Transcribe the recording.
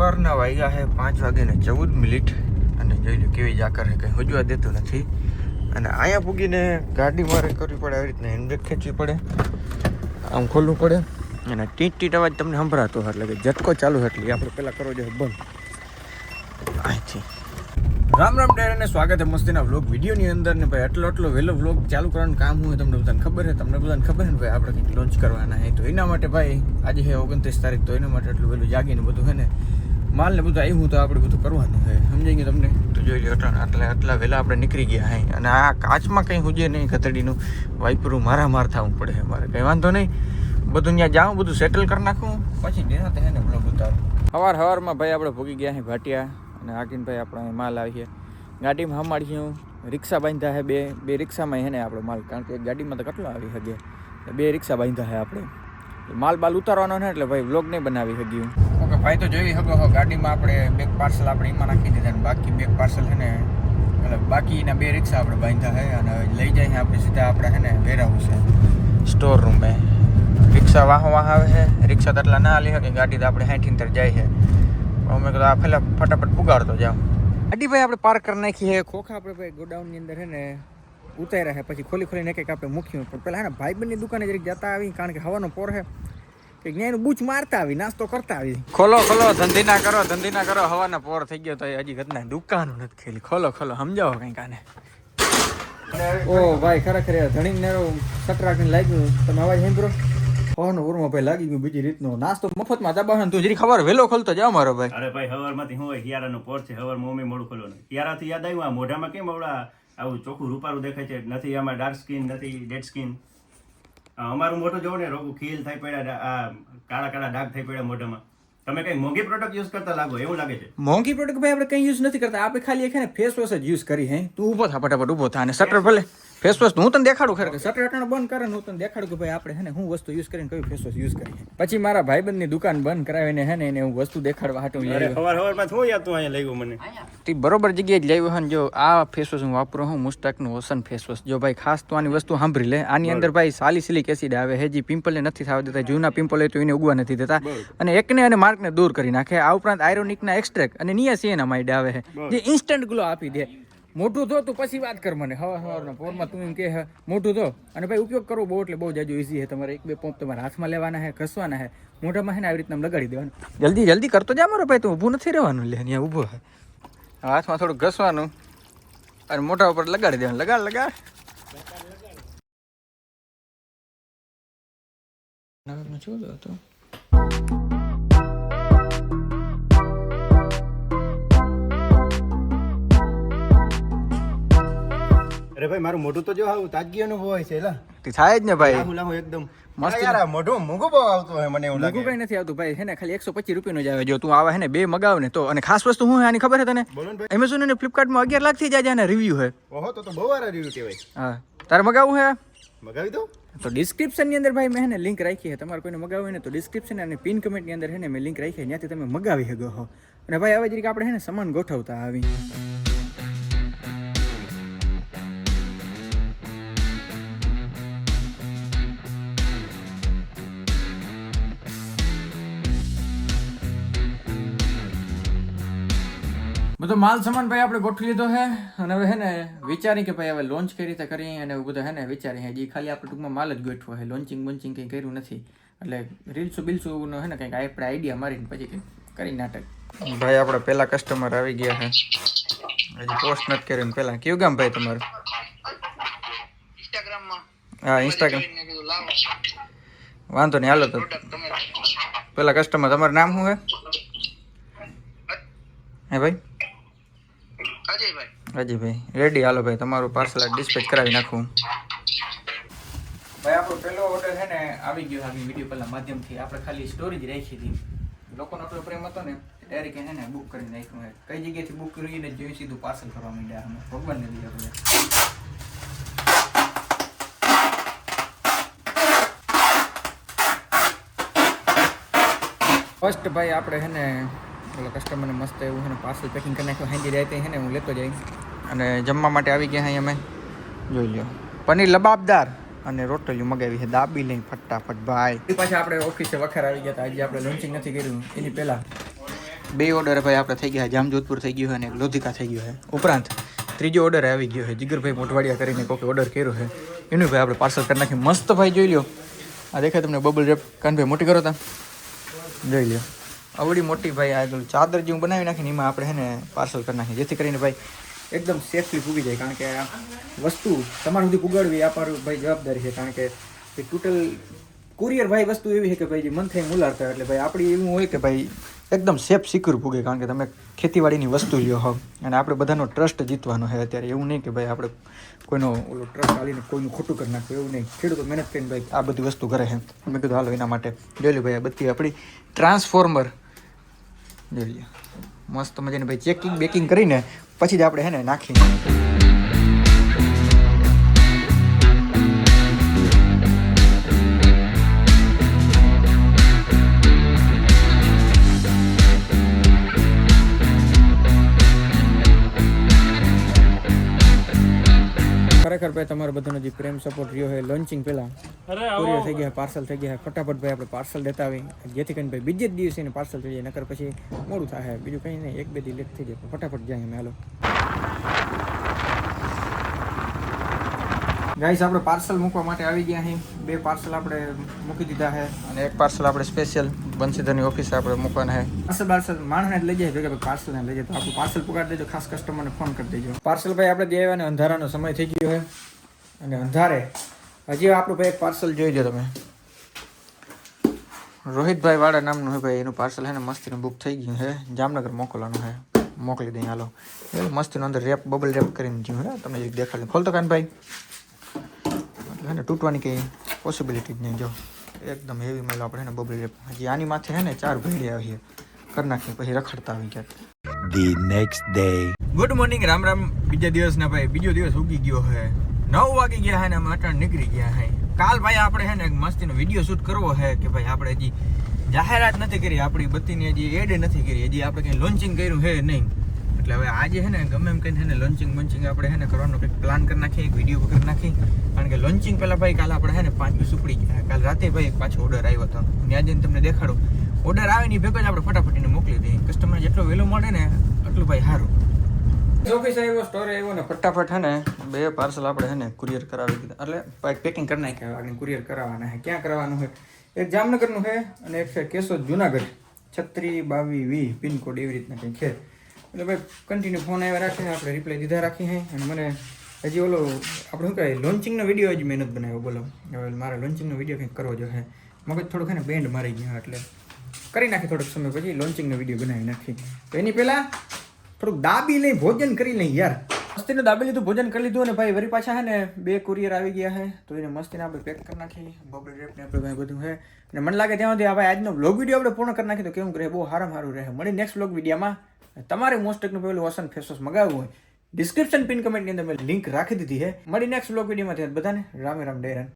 સવારના વાગ્યા છે પાંચ વાગ્યાને ચૌદ મિનિટ. અને જોઈ લો કેવી જાકર છે કંઈ હજવા દેતું નથી. અને અહીંયા પૂગીને ગાડી મારે કરવી પડે, આવી રીતના હેન્ડબ્રેક ખેંચવી પડે. આમ ખોલવું પડે. અને ટીટ ટીટ અવાજ તમને સંભળાતો એટલે કે ઝટકો ચાલુ એટલે આપણે પહેલાં કરવો જોઈએ, બંધ. અહીંથી. રામ રામ ડેરાને સ્વાગત છે મસ્તીના વ્લોગ વિડીયોની અંદર. ને ભાઈ, આટલો એટલો વહેલો વ્લોગ ચાલુ કરવાનું કામ હોય, તમને બધાને ખબર છે તમને બધાને ખબર છે ને ભાઈ, આપણે કંઈક લોન્ચ કરવાના છે તો એના માટે ભાઈ, આજે છે ઓગણત્રીસ તારીખ, તો એના માટે એટલું વહેલું જાગીને બધું છે ને માલ ને બધું આવ્યું તો આપણે બધું કરવાનું છે. સમજાઈ ગયું તમને? તો જોઈ લો આટલા આટલા આટલા વહેલા આપણે નીકળી ગયા હે. અને આ કાચમાં કંઈ હુજે નહીં ગતડીનું વાઇપરું મારા માર થવું પડે મારે. કંઈ વાંધો નહીં. બધું ત્યાં જાઉં બધું સેટલ કરી નાખું. પછી નિરાતે હે ને બ્લોગ ઉતારું. સવાર સવારમાં ભાઈ આપણે ભોગી ગયા છે ભાટિયા અને આકીન ભાઈ આપણે માલ આવીએ ગાડીમાં હમાડીશું રિક્ષા બાંધ્યા છે બે. બે રિક્ષામાં હે ને આપણો માલ. કારણ કે ગાડીમાં તો કેટલો આવી શકે બે રિક્ષા બાંધ્યા છે આપણે. માલ બાલ ઉતારવાનો ને એટલે ભાઈ વ્લોગ નહીં બનાવી શક્યું ભાઈ તો જોઈ શકો છો ગાડીમાં આપણે બેગ પાર્સલ આપણે એમાં નાખી દીધા ને બાકી બેગ પાર્સલ છે ને એટલે બાકીના બે રિક્ષા આપણે બાંધ્યા છે અને લઈ જાય આપણે સીધા આપણે છે ને વેરાવું છે સ્ટોર રૂમે રિક્ષા વાહ વાહ આવે છે. રિક્ષા તો એટલા ના હાલી શકે ગાડી તો આપણે હેઠી તર જાય છે. અમે કીધું આ પેલા ફટાફટ પુગાડતો જાવ ગાડી ભાઈ આપણે પાર્ક કરી નાખી છે. ખોખા આપણે ભાઈ ગોડાઉનની અંદર છે ને ઉતાર્યા છે. પછી ખોલી ખોલીને એક એક આપણે મૂક્યું. પણ પહેલાં હે ને ભાઈબંધની દુકાને જરીક જતા આવી કારણ કે હવાનો પોર છે. કે જ્ઞાન બૂચ મારતા આવી નાસ્તો કરતા આવી. ખોલો ખોલો ધંધી ના કરો ધંધી ના કરો. હવાના પોર થઈ ગયો તો હજી ઘટના દુકાન નથી ખેલી. ખોલો ખોલો સમજાવો કંઈક આને ઓ ભાઈ ખરેખર ધણી નેરો સટ રાખીને લાગ્યું. તમે અવાજ સાંભળો. પવનનો ઉરમાં ભાઈ લાગી ગયું બીજી રીતનો. નાસ્તો મફતમાં દબાણ તું જરી ખબર વેલો ખોલતો જાવ મારો ભાઈ. અરે ભાઈ હવારમાંથી હું હોય હિયારાનો પોર છે હવાર મમ્મી મોડું ખોલવાનું. હિયારાથી યાદ આવ્યું આ મોઢામાં કેમ આવડા આવું ચોખ્ખું રૂપારું દેખાય છે? નથી આમાં ડાર્ક સ્કિન નથી ડેડ સ્કિન અમારું મોટું જોવો ને રોગું ખીલ થઈ પડ્યા આ કાળા કાળા ડાઘ થઈ પડ્યા મોઢામાં. તમે કઈ મોંઘી પ્રોડક્ટ યુઝ કરતા લાગો એવું લાગે છે? મોંઘી પ્રોડક્ટ ભાઈ આપણે કંઈ યુઝ નથી કરતા. આપણે ખાલી એક ને ફેસ વોશ જ યુઝ કરી હે. તું ઊભો થા ફટાફટ ઊભો થા અને શટર ભલે ફેસ વોશ હું તને દેખાડું ખરેખર શટર હટાણ બંધ કરે ને હું તને દેખાડું કે ભાઈ આપણે હે ને હું વસ્તુ યુઝ કરીને કયું ફેસ વોશ યુઝ કરી પછી મારા ભાઈબંધની દુકાન બંધ કરાવીને હે ને એને હું વસ્તુ દેખાડવા હાટું અરે હવાર હવારમાં શું યાર તું અહીંયા લઈ ગયો મને તે બરોબર જગ્યાએ જ લાવ્યો હન જો આ ફેસ વોશ હું વાપરું હું મુસ્ટાકનું ઓસન ફેસ વોશ જો ભાઈ ખાસ તો આની વસ્તુ સાંભળી લે. આની અંદર ભાઈ સાલિસિલિક એસિડ આવે હેજી પિમ્પલને નથી થવા દેતા જૂના પિમ્પલ હોય તો એને ઉગવા નથી દેતા. અને એકને અને માર્કને દૂર કરી નાખે. આ ઉપરાંત આયરોનિકના એક્સ્ટ્રેક્ટ અને નિયાસિએનામાઇડ આવે છે જે ઇન્સ્ટન્ટ ગ્લો આપી દે. મોઢું થો તું પછી વાત કર મને. હવા હવારના પોરમાં તું એમ કે મોટું થો. અને ભાઈ ઉપયોગ કરવો બહુ એટલે બહુ જાજુ ઈઝી છે. તમારે એક બે પંપ તમારે હાથમાં લેવાના છે, ઘસવાના છે. મોઢામાં છે ને આવી રીતના લગાડી દેવાનું. જલ્દી જલ્દી કરતો જા મારો ભાઈ તું. ઊભું નથી રહેવાનું. લે, અહીંયા ઊભો હાથમાં થોડું ઘસવાનું અને મોઢા ઉપર લગાડી દેવાનું. લગાડ લગાડ. શું હતો અરે ભાઈ મારું મોઢું તો જો આવું તાજગી અનુભવ હોય છે એલા થાય જ ને ભાઈ. હું લાહુ એકદમ. મસ્ત. યાર આ મોઢું મોંઘું બહુ આવતું હોય મને એવું લાગે. કઈ નથી આવતું ભાઈ. હે ને ખાલી એકસો પચીસ રૂપિયાનું જ આવે. જો તું આવે હે ને બે મગાવ ને તો અને ખાસ વસ્તુ હું આની ખબર છે તને? એમેઝોન અને ફ્લિપકાર્ટમાં અગિયાર લાખથી જાય રિવ્યુ હે. ઓહો તો તો બહુ વાર રિવ્યુ કહેવાય. હા. તારે મગાવવું હે? મગાવી દઉં? તો ડિસ્ક્રિપ્શનની અંદર ભાઈ મેં લિંક રાખી છે તમારે કોઈને મગાવવું હોય ને તો ડિસ્ક્રિપ્શન અને પિન કમેન્ટની અંદર હે ને મેં લિંક રાખી છે ત્યાંથી તમે મગાવી શકો હો. અને ભાઈ આવી જ રીતે આપણે હે ને સામાન ગોઠવતા આવી બધો માલ સામાન ભાઈ આપણે ગોઠવી લીધો છે અને હવે હે ને વિચારી કે ભાઈ હવે લોન્ચ કઈ રીતે કરીએ અને એવું બધું હે ને વિચારી હજી ખાલી આપણે ટૂંકમાં માલ જ ગોઠવો છે લોન્ચિંગ બોન્ચિંગ કંઈ કર્યું નથી. એટલે રીલ્સો બિલ્સો હે ને કંઈક આપણે આઈડિયા મારીને પછી કંઈક કરી નાટક. ભાઈ આપણે પહેલા કસ્ટમર આવી ગયા છે હજી પોસ્ટ નથી કર્યું પહેલા. કયું ગામ ભાઈ તમારું? હા ઇન્સ્ટાગ્રામ વાંધો નહીં હાલો તો. પેલા કસ્ટમર તમારું નામ શું છે હે ભાઈ? અજયભાઈ. રેડી હાલો ભાઈ તમારું પાર્સલ ડિસ્પેચ કરાવી નાખું. ભાઈ આપણો પહેલો ઓર્ડર છે ને આવી ગયો આવી વીડિયો પહેલાં માધ્યમથી. આપણે ખાલી સ્ટોરેજ રાખી હતી. લોકોનો આપણો પ્રેમ હતો ને ડાયરેક્ટ છે ને બુક કરી નાખ્યું કઈ જગ્યાએથી બુક કરીને જોઈ સીધું પાર્સલ કરવા માંડ્યા અમે. ભગવાનને દીધા આપણે ફર્સ્ટ ભાઈ આપણે છે ને પેલા કસ્ટમરને મસ્ત એવું છે ને પાર્સલ પેકિંગ કરી નાખ્યું હાંજી રહેતી છે ને હું લેતો જઈ અને જમવા માટે આવી ગયા અહીં અમે. જોઈ લો પનીર લબાબદાર અને રોટલીઓ મગાવી છે. દાબી લઈ ફટાફટ ભાઈ. પાછા આપણે ઓફિસે વખાર આવી ગયા હતા. આજે આપણે લોન્ચિંગ નથી કર્યું. એની પહેલા. બે ઓર્ડર ભાઈ આપણે થઈ ગયા. જામજોધપુર થઈ ગયું છે અને એક લોધિકા થઈ ગયું છે. ઉપરાંત ત્રીજો ઓર્ડર આવી ગયો છે. જીગરભાઈ મોટવાડિયા કરીને કોકે ઓર્ડર કર્યો છે. એનું ભાઈ આપણે પાર્સલ કરી નાખ્યું. મસ્ત ભાઈ જોઈ લ્યો. આ દેખાય તમને બબલ રેપ કાનભાઈ મોટી કરો તા. જોઈ લ્યો. આવડી મોટી ભાઈ આ ચાદર જેવું બનાવી નાખીને એમાં આપણે હે ને પાર્સલ કરી નાખીએ. જેથી કરીને ભાઈ એકદમ સેફલી પૂગી જાય. કારણ કે આ વસ્તુ તમારા સુધી પુગાડવી આ પર ભાઈ જવાબદારી છે. કારણ કે ટોટલ કુરિયર ભાઈ વસ્તુ એવી છે કે ભાઈ જે મન થઈ થાય એટલે ભાઈ આપણી એવું હોય કે ભાઈ એકદમ સેફ સિક્યોર પૂગે. કારણ કે તમે ખેતીવાડીની વસ્તુ લ્યો હો અને આપણે બધાનો ટ્રસ્ટ જીતવાનો છે. અત્યારે એવું નહીં કે ભાઈ આપણે કોઈનો ઓલો ટ્રસ્ટ આલીને કોઈનું ખોટું કરી નાખવું એવું નહીં. ખેડૂતો મહેનત કરીને ભાઈ આ બધી વસ્તુ કરે છે. મેં કીધું, હાલો, એના માટે. જોઈ લો ભાઈ, આ બધી આપણી ટ્રાન્સફોર્મર જોઈ લો. મસ્ત મજાની ભાઈ ચેકિંગ બેકિંગ કરીને પછી જ આપણે હે ને નાખી ભાઈ તમારો બધાનો જે પ્રેમ સપોર્ટ રહ્યો હોય લોન્ચિંગ પહેલાં કુરિયર થઈ ગયા પાર્સલ થઈ ગયા. ફટાફટ ભાઈ આપણે પાર્સલ દેતા આવી જેથી કરીને ભાઈ બીજે જ દિવસે એને પાર્સલ થઈ જાય. નકર પછી મોડું થાય બીજું કંઈ નહીં. એક બે દી લેટ થઈ જાય. ફટાફટ જાય અમે હાલો. ગાઈસ આપણે પાર્સલ મૂકવા માટે આવી ગયા અહીં બે પાર્સલ આપણે મૂકી દીધા છે. અને એક પાર્સલ આપણે સ્પેશિયલ બંસીધરની ઓફિસે આપણે મૂકવાના છે. પાર્સલ પાર્સલ માણસને લઈ જાય ભેગા પાર્સલ ને લઈ જાય. તો આપણું પાર્સલ પુગાડી દેજો ખાસ કસ્ટમરને ફોન કરી દેજો. પાર્સલ ભાઈ આપણે દેવા અને અંધારાનો સમય થઈ ગયો છે. અને અંધારે હજી આપણું ભાઈ એક પાર્સલ જોઈ લો તમે. રોહિતભાઈ વાળા નામનું છે ભાઈ એનું પાર્સલ છે ને મસ્તીનું બુક થઈ ગયું છે. જામનગર મોકલવાનું છે. મોકલી દઈએ હાલો. એ મસ્તીનું અંદર રેપ બબલ રેપ કરીને જ્યું હે તમને દેખાડી. ખોલતો કાન ભાઈ. એટલે ને તૂટવાની કંઈ પોસિબિલિટી જ નહીં. જો એકદમ હેવી મળ્યો આપણે ને બબલી રેપ હજી આની માથે હે ને ચાર ભેડી આવી કરી નાખી પછી રખડતા આવી ગયા the next day good morning Ram Ram. બીજા દિવસના ભાઈ બીજો દિવસ ઉગી ગયો હે. નવ વાગી ગયા હે ને અમે અટાણ નીકળી ગયા હે. કાલ ભાઈ આપણે હે ને એક મસ્તીનો વીડિયો શૂટ કરવો હે કે ભાઈ આપણે હજી જાહેરાત નથી કરી આપણી બત્તીની હજી એડ નથી કરી. હજી આપણે કંઈ લોન્ચિંગ કર્યું હે નહીં. એટલે હવે આજે છે ને ગમે એમ કહીને ને લોન્ચિંગ વોન્ચિંગ આપણે છે ને કરવાનો કંઈક પ્લાન કરી નાખીએ, એક વીડિયો કરી નાખી કારણ કે લોન્ચિંગ પહેલાં ભાઈ કાલે આપણે છે ને પાંચ દિવસ ઉપડી ગયા. કાલ રાતે ભાઈ પાછો ઓર્ડર આવ્યો હતો. ત્યાં જઈને તમને દેખાડો. ઓર્ડર આવે ને ભેગો જ આપણે ફટાફટ એને મોકલી દઈએ. કસ્ટમર જેટલો વહેલો મળે ને એટલું ભાઈ સારું. ઓફિસ આવ્યો સ્ટોર આવ્યો ને ફટાફટ હે ને બે પાર્સલ આપણે હે ને કુરિયર કરાવી દીધા. એટલે પેકિંગ કરી નાખ્યા. આગળ કુરિયર કરાવવાના છે. ક્યાં કરવાનું છે? એક જામનગરનું છે અને એક છે કેશોદ જુનાગઢ. છત્રી, બાવી, વી, પિનકોડ એવી રીતના કંઈક છે. એટલે ભાઈ કન્ટિન્યુ ફોન આવ્યા રાખે, આપણે રિપ્લાય દીધા રાખી હે. અને મને હજી ઓલો, આપણે શું કહેવાય લોન્ચિંગનો વીડિયો હજી મહેનત બનાવ્યો, બોલો. હવે મારે લોન્ચિંગનો વીડિયો કંઈક કરવો જોઈએ મગજ થોડુંક ને બેન્ડ મારી ગયા, એટલે કરી નાખી થોડોક સમય પછી લોન્ચિંગનો વીડિયો બનાવી નાખી. તો એની પહેલાં થોડુંક દાબી લઈ, ભોજન કરી લઈ, યાર. મસ્તીને દાબી લીધું, ભોજન કરી લીધું અને ભાઈ વરી પાછા હે ને બે કુરિયર આવી ગયા હે. તો એને મસ્તીને આપણે પેક કરી નાખી બબલ રેપને આપણે ભાઈ બધું, હે. અને મને લાગે ત્યાં સુધી આ ભાઈ આજનો બ્લોગ વીડિયો આપણે પૂર્ણ કરી નાખી, તો કેવું રહે? બહુ સારામાં સારું રહે. મળી નેક્સ્ટ બ્લોગ વિડીયોમાં તમારે મોસ્ટ ટેકનું પેલું વસન ફેસ વોશ મગાવવું હોય ડિસ્ક્રિપ્શન પિન કમેન્ટની અંદર મેં લિંક રાખી દીધી છે. મળી નેક્સ્ટ બ્લોગ વિડીયોમાં બધાને રામે રામ ડેરન